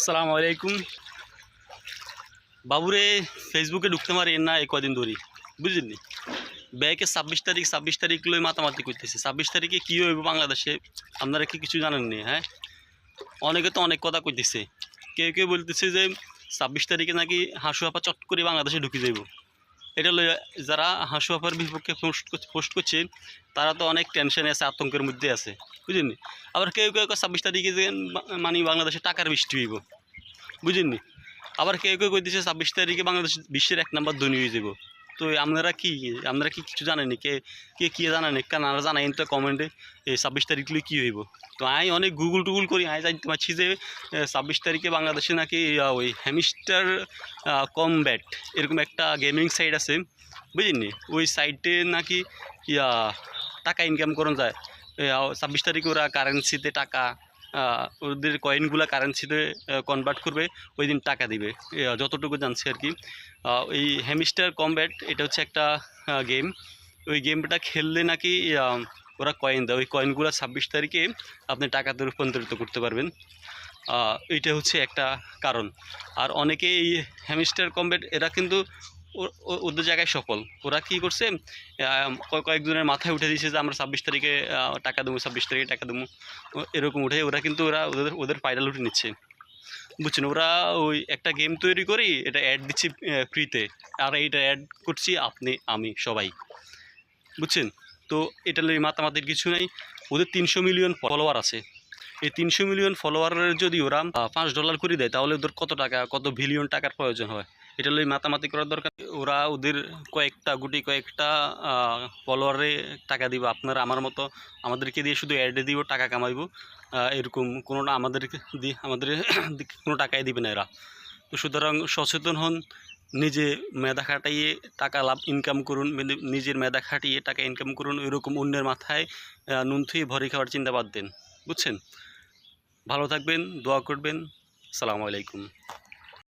আসসালামু আলাইকুম। বাবুরে ফেসবুকে ঢুকতে পারি না এই কদিন ধরি বুঝলি ব্যাকে ছাব্বিশ তারিখ ছাব্বিশ তারিখ লই মাতামাতি করতেছে। ছাব্বিশ তারিখে কী হইব বাংলাদেশে, আপনারা কি কিছু জানেন নি হ্যাঁ? অনেকে তো অনেক কথা কইতেছে। কেউ কেউ বলতেছে যে ছাব্বিশ তারিখে নাকি হাসু আপা চট করে বাংলাদেশে ঢুকে যাইব। এটা লই যারা হাসু আপার বিপক্ষে পোস্ট পোস্ট করছে, তারা তো অনেক টেনশনে আছে, আতঙ্কের মধ্যে আছে। বুঝলেন আবার কেউ কেউ ছাব্বিশ তারিখে যে মানে বাংলাদেশে টাকার বৃষ্টি হইব। বুঝেননি? আবার কেউ কেউ কইতেছে ছাব্বিশ তারিখে বাংলাদেশ বিশ্বের এক নম্বর ধনী হয়ে যাব তো আপনারা কি আপনারা কি কিছু জানেনি কে কে কি জানেন কেন আর জানাইন তো কমেন্টে, এই ছাব্বিশ তারিখলে কী হইব? তো আমি অনেক গুগল টুগুল করি আমি জানতে পারছি যে ছাব্বিশ তারিখে বাংলাদেশে নাকি ওই হ্যামিস্টার কমব্যাট এরকম একটা গেমিং সাইট আছে বুঝলেন ওই সাইটে নাকি, ইয়া, টাকা ইনকাম করা যায়। ছাব্বিশ তারিখে ওরা কারেন্সিতে টাকা ওদের কয়েনগুলো কারেন্সিতে কনভার্ট করবে, ওই দিন টাকা দিবে। যতটুকু জানছি আর কি। এই হ্যামিস্টার কমব্যাট এটা হচ্ছে একটা গেম ওই গেমটা খেললে নাকি ওরা কয়েন দেয়। ওই কয়েনগুলো ছাব্বিশ তারিখে আপনি টাকাতে রূপান্তরিত করতে পারবেন। এটা হচ্ছে একটা কারণ। আর অনেকে এই হ্যামিস্টার কমব্যাট এরা কিন্তু ওদের জায়গায় সফল। ওরা কি করছে কয়েকজনের মাথায় উঠে দিয়েছে যে আমরা ছাব্বিশ তারিখে টাকা দেবো, ছাব্বিশ তারিখে টাকা দেবো। এরকম উঠে ওরা কিন্তু ওরা ওদের ওদের পায়ডাল উঠে নিচ্ছে। বুঝছেন? ওরা ওই একটা গেম তৈরি করি, এটা অ্যাড দিচ্ছি ফ্রিতে আর এইটা অ্যাড করছি আপনি, আমি, সবাই। বুঝছেন? তো এটা মাতামাতির কিছু নাই। ওদের তিনশো মিলিয়ন ফলোয়ার আছে। এই তিনশো মিলিয়ন ফলোয়ারের যদি ওরা পাঁচ ডলার করে দেয়, তাহলে ওদের কত টাকা, কত বিলিয়ন টাকার প্রয়োজন হয়? এটা লই মাতামাতি করার দরকার। ওরা ওদের কয়েকটা, গুটি কয়েকটা ফলোয়ারে টাকা দিব। আপনারা আমার মতো আমাদেরকে দিয়ে শুধু অ্যাডে দিব টাকা কামাইব। এরকম কোনো আমাদেরকে দিয়ে আমাদের কোনো টাকাই দিবে না এরা। তো সুতরাং সচেতন হন, নিজে মেধা খাটাইয়ে টাকা লাভ ইনকাম করুন, মেনে- নিজের মেধা খাটিয়ে টাকা ইনকাম করুন, এরকম অন্যের মাথায় নুন থুয়ে ভরি খাওয়ার চিন্তা বাদ দেন। বুঝছেন? ভালো থাকবেন, দোয়া করবেন। আসসালামু আলাইকুম।